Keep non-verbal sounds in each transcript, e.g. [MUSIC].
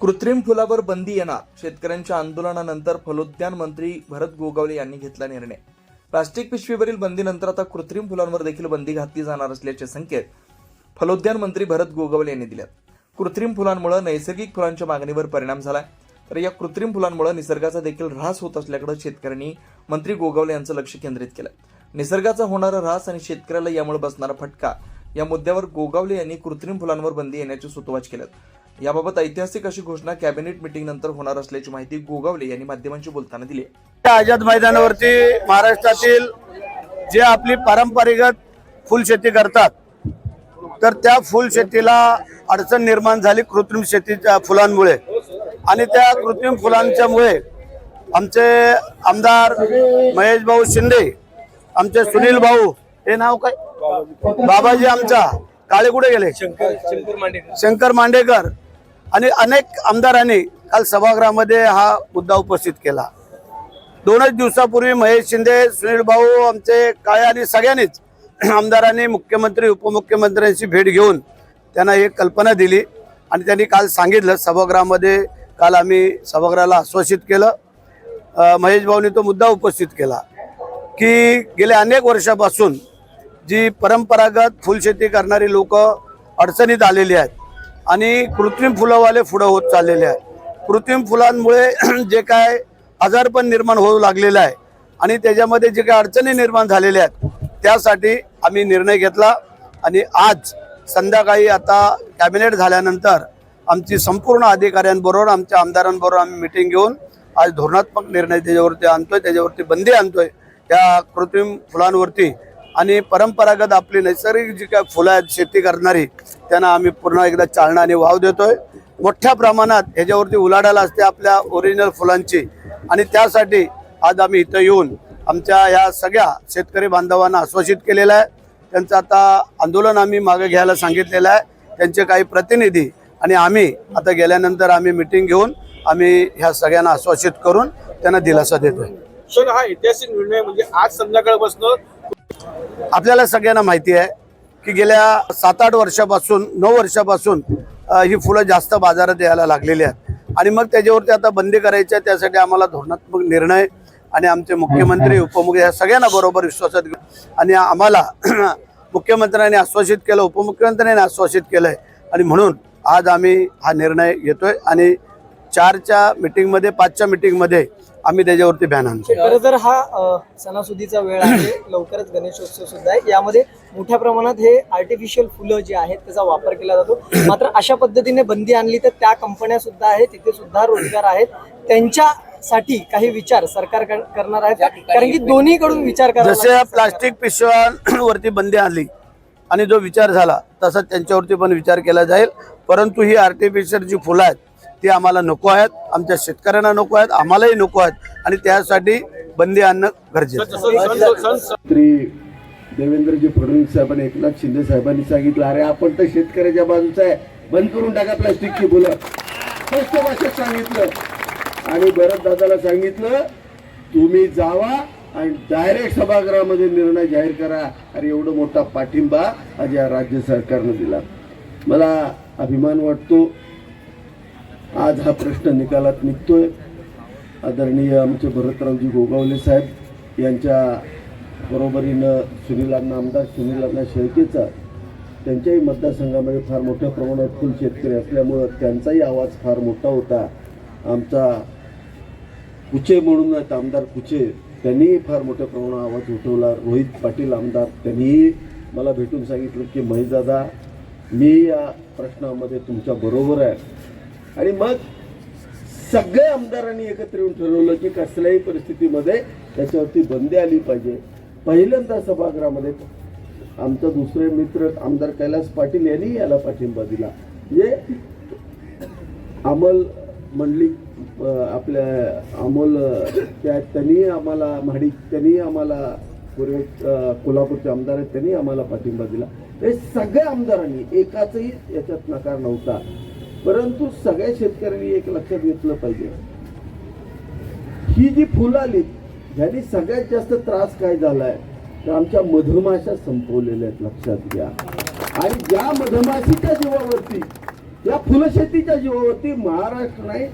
कृत्रिम फुलावर बंदी येणार. शेतकऱ्यांच्या आंदोलनानंतर फलोद्यान मंत्री भरत गोगावले यांनी घेतला निर्णय. प्लास्टिक पिशवीवरील बंदीनंतर आता कृत्रिम फुलांवर देखील बंदी घातली जाणार असल्याचे संकेत फलोद्यान मंत्री भरत गोगावले यांनी दिले कृत्रिम फुलांमुळे नैसर्गिक फुलांच्या मागणीवर परिणाम झालाय. तर या कृत्रिम फुलांमुळे निसर्गाचा देखील ऱ्हास होत असल्याकडे शेतकऱ्यांनी मंत्री गोगावले यांचं लक्ष केंद्रित केलं. निसर्गाचा होणारा ऱ्हास आणि शेतकऱ्याला यामुळे बसणारा फटका या मुद्द्यावर गोगावले यांनी कृत्रिम फुलांवर बंदी येण्याचे सुतवाच केलं याबाबत ऐतिहासिक अशी घोषणा कॅबिनेट मीटिंग नंतर होणार असल्याची माहिती गोगावले यांनी माध्यमांशी बोलताना दिली. आझाद मैदानावरती महाराष्ट्रातील जे आपली पारंपरिक फुलशेती करतात तर त्या फुलशेतीला अडचण निर्माण झाली कृत्रिम शेतीच्या फुलांमुळे. आणि त्या कृत्रिम फुलांच्यामुळे आमचे आमदार महेश भाऊ शिंदे आमचे सुनील भाऊ हे नाव काय? बाबाजी आमचा. काळे कुठे गेले? शंकर मांडेकर. आणि अनेक आमदारांनी काल सभागृहामध्ये हा मुद्दा उपस्थित केला. दोनच दिवसापूर्वी महेश शिंदे सुनील भाऊ आमचे काळे आणि सगळ्यांनीच [CLEARS THROAT] आमदारांनी मुख्यमंत्री उपमुख्यमंत्र्यांची भेट घेऊन त्यांना एक कल्पना दिली आणि त्यांनी काल सांगितलं सभागृहामध्ये काल आम्ही सभागृहाला आश्वासित केलं. महेश भाऊनी तो मुद्दा उपस्थित केला की गेल्या अनेक वर्षापासून जी परंपरागत फुलशेती करणारी लोक अडचणीत आलेली आहेत आणि कृत्रिम फुलंवाले पुढं होत चाललेले आहे. कृत्रिम फुलांमुळे [CLEARS THROAT] जे काय आजारपण निर्माण होऊ लागलेलं आहे. आणि त्याच्यामध्ये जे काही अडचणी निर्माण झालेल्या आहेत त्यासाठी आम्ही निर्णय घेतला. आणि आज संध्याकाळी आता कॅबिनेट झाल्यानंतर आमची संपूर्ण अधिकाऱ्यांबरोबर आमच्या आमदारांबरोबर आम्ही मिटिंग घेऊन आज धोरणात्मक निर्णय त्याच्यावरती आणतोय त्याच्यावरती बंदी आणतोय. त्या कृत्रिम फुलांवरती आणि परंपरागत आपली नैसर्गिक जी काय फुलं आहेत शेती करणारी त्यांना आम्ही पुन्हा एकदा चालना आणि वाव देतोय. मोठ्या प्रमाणात ह्याच्यावरती उलाढाला असते आपल्या ओरिजिनल फुलांची. आणि त्यासाठी आज आम्ही इथं येऊन आमच्या या सगळ्या शेतकरी बांधवांना आश्वासित केलेलं आहे. त्यांचं आता आंदोलन आम्ही मागे घ्यायला सांगितलेलं आहे. त्यांचे काही प्रतिनिधी आणि आम्ही आता गेल्यानंतर आम्ही मिटिंग घेऊन आम्ही ह्या सगळ्यांना आश्वासित करून त्यांना दिलासा देतोय. सर हा ऐतिहासिक निर्णय म्हणजे आज संध्याकाळपासून आपल्याला सगळ्यांना माहिती आहे की गेल्या सात आठ वर्षापासून नऊ वर्षापासून ही फुलं जास्त बाजारात यायला लागलेली आहेत. आणि मग त्याच्यावरती आता बंदी करायची आहे त्यासाठी आम्हाला धोरणात्मक निर्णय आणि आमचे मुख्यमंत्री उपमुख्य या सगळ्यांना बरोबर विश्वासात घेऊन आणि आम्हाला [CLEARS THROAT] मुख्यमंत्र्यांनी आश्वासित केलं उपमुख्यमंत्र्यांनी आश्वासित केलंय. आणि म्हणून आज आम्ही हा निर्णय घेतोय आणि चारच्या मिटिंगमध्ये पाचच्या मिटिंगमध्ये आम्ही त्याच्यावरती बॅन आणतो. खरं तर हा सणासुदीचा वेळ आहे. लवकरच गणेशोत्सव सुद्धा आहे. यामध्ये मोठ्या प्रमाणात हे आर्टिफिशियल फुलं जे आहेत त्याचा वापर केला जातो. मात्र अशा पद्धतीने बंदी आणली तर त्या कंपन्या सुद्धा आहेत तिथे सुद्धा रोजगार आहेत. त्यांच्यासाठी काही विचार सरकार कर- करणार आहेत. का? कारण की दोन्हीकडून विचार करावा जसे प्लास्टिक पिशव्यांवरती [CLEARS THROAT] बंदी आली आणि जो विचार झाला तसा त्यांच्यावरती पण विचार केला जाईल. परंतु ही आर्टिफिशियल जी फुलं आहेत ती आम्हाला नको आहेत. आमच्या शेतकऱ्यांना नको आहेत आम्हालाही नको आहेत. आणि त्यासाठी बंदी आणणं गरजेचं मंत्री देवेंद्रजी फडणवीस साहेबांनी एकनाथ शिंदे साहेबांनी सांगितलं अरे आपण तर शेतकऱ्याच्या बाजूचा आहे. बंद करून टाका प्लास्टिकची फुलं. स्पष्ट भाषेत सांगितलं. आणि भरत दादाला सांगितलं तुम्ही जावा आणि डायरेक्ट सभागृहामध्ये निर्णय जाहीर करा. आणि एवढा मोठा पाठिंबा आज या राज्य सरकारनं दिला. मला अभिमान वाटतो आज हा प्रश्न निकालात निघतोय. आदरणीय आमचे भरतरावजी गोगावले साहेब यांच्या बरोबरीनं सुनीलांना आमदार सुनीलांना शेळकेचा त्यांच्याही मतदारसंघामध्ये फार मोठ्या प्रमाणात फुल शेतकरी असल्यामुळं त्यांचाही आवाज फार मोठा होता. आमचा कुचे म्हणून आमदार कुचे त्यांनीही फार मोठ्या प्रमाणात आवाज उठवला. रोहित पाटील आमदार त्यांनीही मला भेटून सांगितलं की महेशदादा मी या प्रश्नामध्ये तुमच्या बरोबर आहे. आणि मग सगळ्या आमदारांनी एकत्र येऊन ठरवलं की कसल्याही परिस्थितीमध्ये त्याच्यावरती बंदी आली पाहिजे. पहिल्यांदा सभागृहामध्ये आमचा दुसरे मित्र आमदार कैलास पाटील यांनी याला पाठिंबा दिला. म्हणजे अमल मंडली आपल्या अमोल त्या त्यांनी आम्हाला महाडिक त्यांनी आम्हाला पूर्वे कोल्हापूरचे आमदार आहेत त्यांनी आम्हाला पाठिंबा दिला. हे सगळ्या आमदारांनी एकाचही याच्यात नकार नव्हता. परंतु सगळ्या शेतकऱ्यांनी एक लक्षात घेतलं पाहिजे. ही जी फुलं आली ह्यानी सगळ्यात जास्त त्रास काय झालाय? तर आमच्या मधमाशा संपवलेल्या आहेत लक्षात घ्या. आणि ज्या मधमाशीच्या जीवावरती या फुलशेतीच्या जीवावरती महाराष्ट्र नाही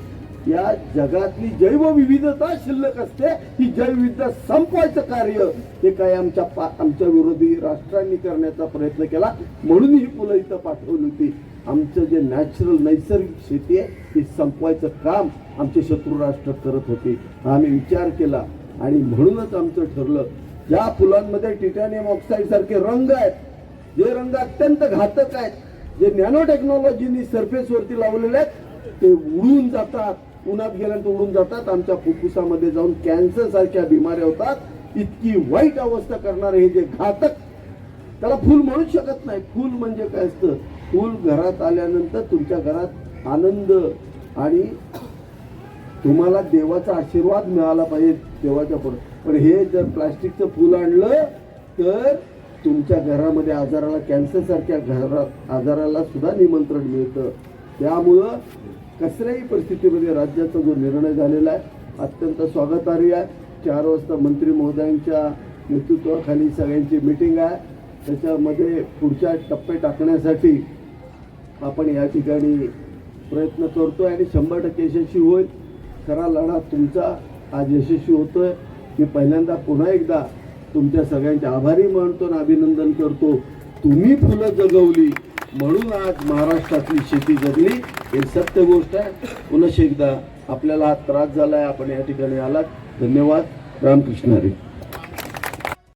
या जगातली जैवविविधता शिल्लक असते ही जैवविविधता संपवायचं कार्य हे काय आमच्या पा- आमच्या विरोधी राष्ट्रांनी करण्याचा प्रयत्न केला म्हणून ही फुलं इथं पाठवली होती. आमचं जे नॅचरल नैसर्गिक शेती आहे ती संपवायचं काम आमचे शत्रू राष्ट्र करत होते. आम्ही विचार केला आणि म्हणूनच आमचं ठरलं ज्या फुलांमध्ये टिटॅनियम ऑक्साईड सारखे रंग आहेत जे रंग अत्यंत घातक आहेत जे नॅनो टेक्नॉलॉजीनी सरफेसवरती लावलेले आहेत ते उडून जातात. उन्हात गेल्यानंतर उडून जातात. आमच्या फुफ्फुसामध्ये जाऊन कॅन्सर सारख्या बिमाऱ्या होतात. इतकी वाईट अवस्था करणारे हे जे घातक त्याला फूल म्हणू शकत नाही. फूल म्हणजे काय असतं? फुल घरात आल्यानंतर तुमच्या घरात आनंद आणि तुम्हाला देवाचा आशीर्वाद मिळाला पाहिजे देवाच्या पुढे. पण हे जर प्लास्टिकचं फूल आणलं तर तुमच्या घरामध्ये आजाराला कॅन्सरसारख्या घरात आजाराला सुद्धा निमंत्रण मिळतं. त्यामुळं कसल्याही परिस्थितीमध्ये राज्याचा जो निर्णय झालेला आहे अत्यंत स्वागतार्ह आहे. चार वाजता मंत्री महोदयांच्या नेतृत्वाखाली सगळ्यांची मिटिंग आहे. त्याच्यामध्ये पुढच्या टप्पे टाकण्यासाठी आपण या ठिकाणी प्रयत्न करतो आहे आणि शंभर टक्के यशस्वी होईल. खरा लढा तुमचा आज यशस्वी होतो आहे मी पहिल्यांदा पुन्हा एकदा तुमच्या सगळ्यांचे आभारी मानतो आणि अभिनंदन करतो. तुम्ही फुलं जगवली म्हणून आज महाराष्ट्रातली शेती जगली. हे सत्य गोष्ट आहे. पुन्हा एकदा आपल्याला हा त्रास आहे आपण या ठिकाणी आलात. धन्यवाद. रामकृष्ण हरी.